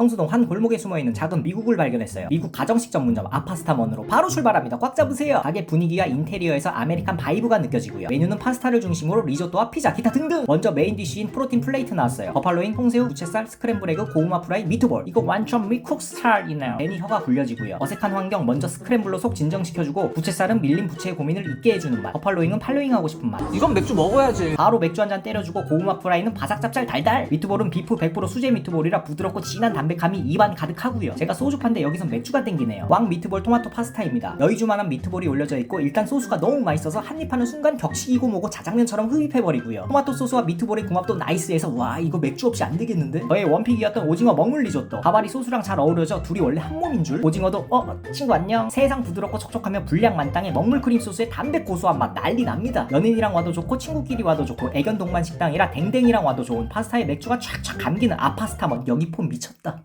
성수동 한 골목에 숨어있는 작은 미국을 발견했어요. 미국 가정식 전문점 아파스타먼으로 바로 출발합니다. 꽉 잡으세요. 가게 분위기와 인테리어에서 아메리칸 바이브가 느껴지고요. 메뉴는 파스타를 중심으로 리조또와 피자, 기타 등등. 먼저 메인 디쉬인 프로틴 플레이트 나왔어요. 버팔로잉, 통새우, 부채살, 스크램블 에그, 고구마 프라이, 미트볼. 이거 완전 미쿡 스타일이네요. 괜히 혀가 굴려지고요. 어색한 환경 먼저 스크램블로 속 진정시켜주고 부채살은 밀린 부채의 고민을 잊게 해주는 맛. 버팔로잉은 팔로잉 하고 싶은 맛. 이건 맥주 먹어야지. 바로 맥주 한 잔 때려주고 고구마 프라이는 바삭 짭짤 달달 미트볼은 비프 100% 수제 미트볼이라 부드럽고 진한 담 백함이 입안 가득하고요. 제가 소주 판데 여기선 맥주가 땡기네요. 왕 미트볼 토마토 파스타입니다. 여의주만한 미트볼이 올려져 있고 일단 소스가 너무 맛있어서 한입 하는 순간 격식이고 뭐고 자장면처럼 흡입해버리고요. 토마토 소스와 미트볼의 궁합도 나이스해서 와 이거 맥주 없이 안 되겠는데? 저의 원픽이었던 오징어 먹물 리조또. 가발이 소스랑 잘 어우러져 둘이 원래 한 몸인 줄? 오징어도 어 친구 안녕. 세상 부드럽고 촉촉하며 분량 만땅의 먹물 크림 소스의 담백 고소한 맛 난리 납니다. 연인이랑 와도 좋고 친구끼리 와도 좋고 애견 동반 식당이라 댕댕이랑 와도 좋은 파스타에 맥주가 촥촥 감기는 아파스타먼. 여기 폼 미쳤다